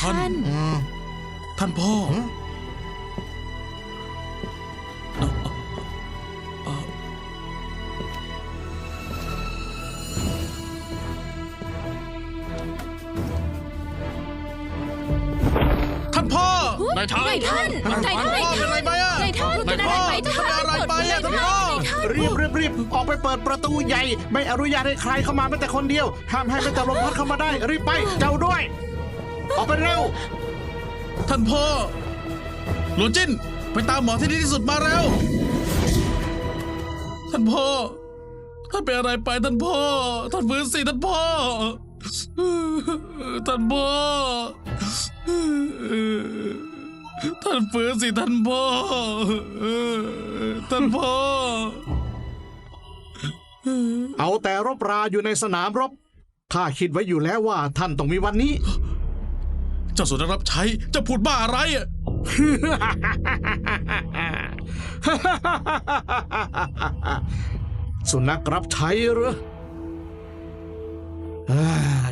ท่าน ท่านอืมท่านพ่อหือท่านพ่อ นายท่านนายท่านนายท่านพ่อเป็นอะไรไหมอะนายท่านเป็นอะไรไหมท่านเป็นอะไรไปอะท่านพ่อรีบรีบรีบออกไปเปิดประตูใหญ่ ไม่อนุญาตให้ใครเข้ามาแม้แต่คนเดียวห้ามให้แม้แต่ลมพัดเข้ามาได้ รีบไปเจ้าด้วย ออกไปเร็ว ท่านพ่อ หลวงจิ้น ไปตามหมอที่ดีที่สุดมาเร็วท่านพ่อ ท่านเป็นอะไรไปท่านพ่อ ท่านฟื้นสิท่านพ่อ ท่านพ่อ ท่านฟื้นสิท่านพ่อ ท่านพ่อ เอาแต่รบราอยู่ในสนามรบข้าคิดไว้อยู่แล้วว่าท่านต้องมีวันนี้ จ้าสุนัขรับใช้เจะพูดบ้าอะไรอะสุนัขรับใช้เหรืออ่า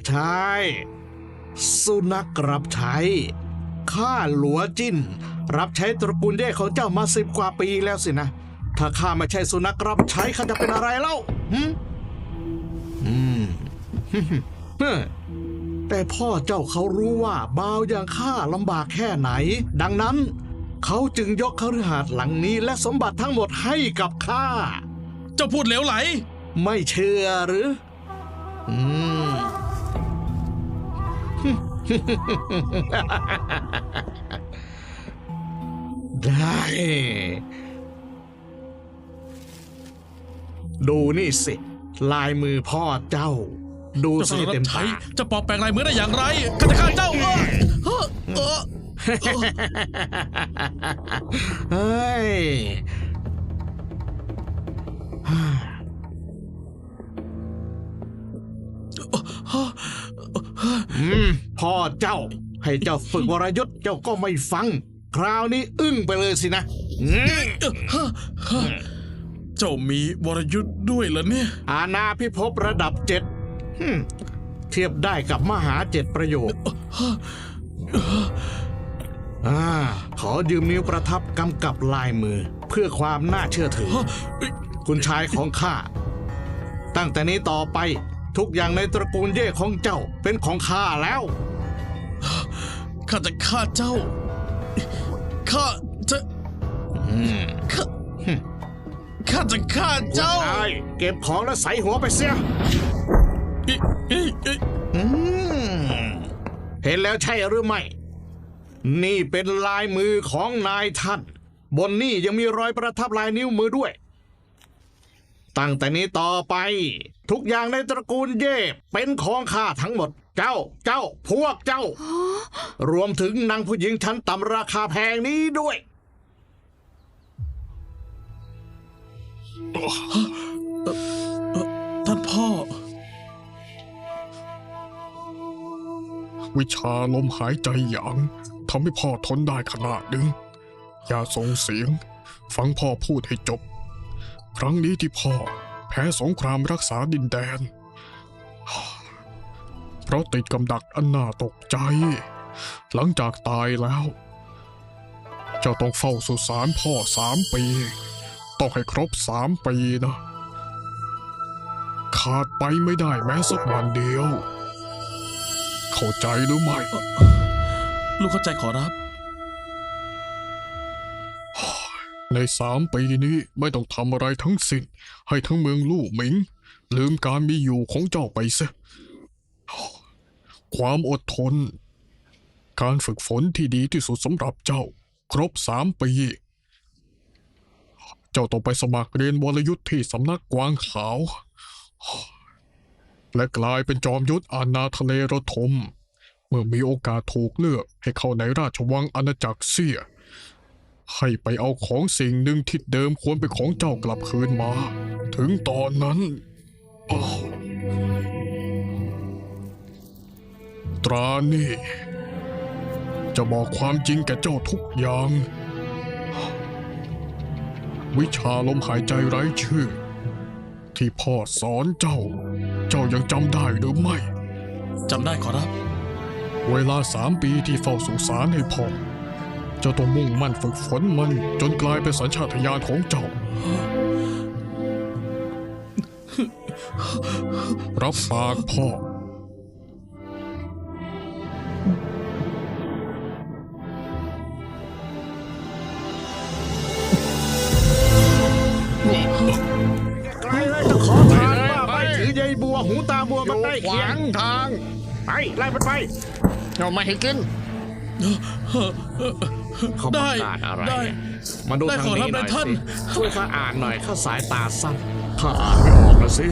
ใช่ สุนัขรับใช้ข้าหลัวจิ้น รับใช้ตระกูลเย่ของเจ้ามาสิบกว่าปีแล้วสินะ ถ้าข้าไม่ใช่สุนัขรับใช้ข้าจะเป็นอะไรเล่าหืมอืมฮ้อ แต่พ่อเจ้าเขารู้ว่าบ่าวอย่างข้าลำบากแค่ไหน ดังนั้น เขาจึงยกคฤหาสน์หลังนี้และสมบัติทั้งหมดให้กับข้า เจ้าพูดเหลวไหล ไม่เชื่อหรือ อืม ได้ ดูนี่สิ ลายมือพ่อเจ้า ดูเจ้าสิสุนัขรัเต็บมใช้ตาจะปลอมแปลงลายมือได้อย่างไรข้าจะฆ่าเจ้าเออเออเออเฮ้ยอืมพ่อเจ้า ให้เจ้าฝึกวรยุทธ์เจ้าก็ไม่ฟัง คราวนี้อึ้งไปเลยสินะอืมเจ้ามีวรยุทธ์ด้วยเหรอเนี่ยอาณาพิภพระดับเจ็ดฮึ่ม เทียบได้กับมหาเจ็ดประโยคอ่าขอยืมนิ้วประทับกำกับลายมือ เพื่อความน่าเชื่อถือ คุณชายของข้า ตั้งแต่นี้ต่อไปทุกอย่างในตระกูลเย่ของเจ้าเป็นของข้าแล้ว ข้าจะฆ่าเจ้า ข้าจะข้าข้าจะฆ่าเจ้าใช่เก็บของแล้วใส่หัวไปเสีย อืมเห็นแล้วใช่หรือไม่ นี่เป็นลายมือของนายท่าน บนนี่ยังมีรอยประทับลายนิ้วมือด้วย ตั้งแต่นี้ต่อไป ทุกอย่างในตระกูลเย่เป็นของข้าทั้งหมด เจ้า เจ้า พวกเจ้า รวมถึงนางผู้หญิงชั้นต่ำราคาแพงนี้ด้วยท่านพ่อ วิชาลมหายใจหยางทำให้พ่อทนได้ขนาดนึง อย่าส่งเสียง ฟังพ่อพูดให้จบ ครั้งนี้ที่พ่อแพ้สงครามรักษาดินแดน เพราะติดกำดักอันน่าตกใจ หลังจากตายแล้ว เจ้าต้องเฝ้าสุสานพ่อสามปี ต้องให้ครบสามปีนะ ขาดไปไม่ได้แม้สักวันเดียว เข้าใจหรือไม่ ลูกเข้าใจขอรับ ในสามปีนี้ไม่ต้องทำอะไรทั้งสิ้น ให้ทั้งเมืองลู่หมิง ลืมการมีอยู่ของเจ้าไปซะความอดทน การฝึกฝนที่ดีที่สุดสำหรับเจ้า ครบสามปี เจ้าต้องไปสมัครเรียนวรยุทธ์ที่สำนักกวางขาว และกลายเป็นจอมยุทธอาณาทะเลระทม เมื่อมีโอกาสถูกเลือกให้เข้าในราชวังอาณาจักรเสีย ให้ไปเอาของสิ่งหนึ่งที่เดิมควรเป็นของเจ้ากลับคืนมา ถึงตอนนั้นอ้าวตรานี่ จะบอกความจริงแก่เจ้าทุกอย่าง วิชาลมหายใจไร้ชื่อ ที่พ่อสอนเจ้า เจ้ายังจำได้หรือไม่ จำได้ขอรับ เวลาสามปีที่เฝ้าสุสานให้พ่อ เจ้าต้องมุ่งมั่นฝึกฝนมันจนกลายเป็นสัญชาตญาณของเจ้า รับปากพ่อ บัวหูตาบัวมันได้เขียงทางไปไล่มันไปเราไม่ให้กิน เขาประกาศอะไรได้มาดูได้ทางขอนี้รับหน่อยนายท่าน สิช่วยข้าอ่านหน่อยข้าสายตาสั้นข้าอ่านไม่ออกนะสิ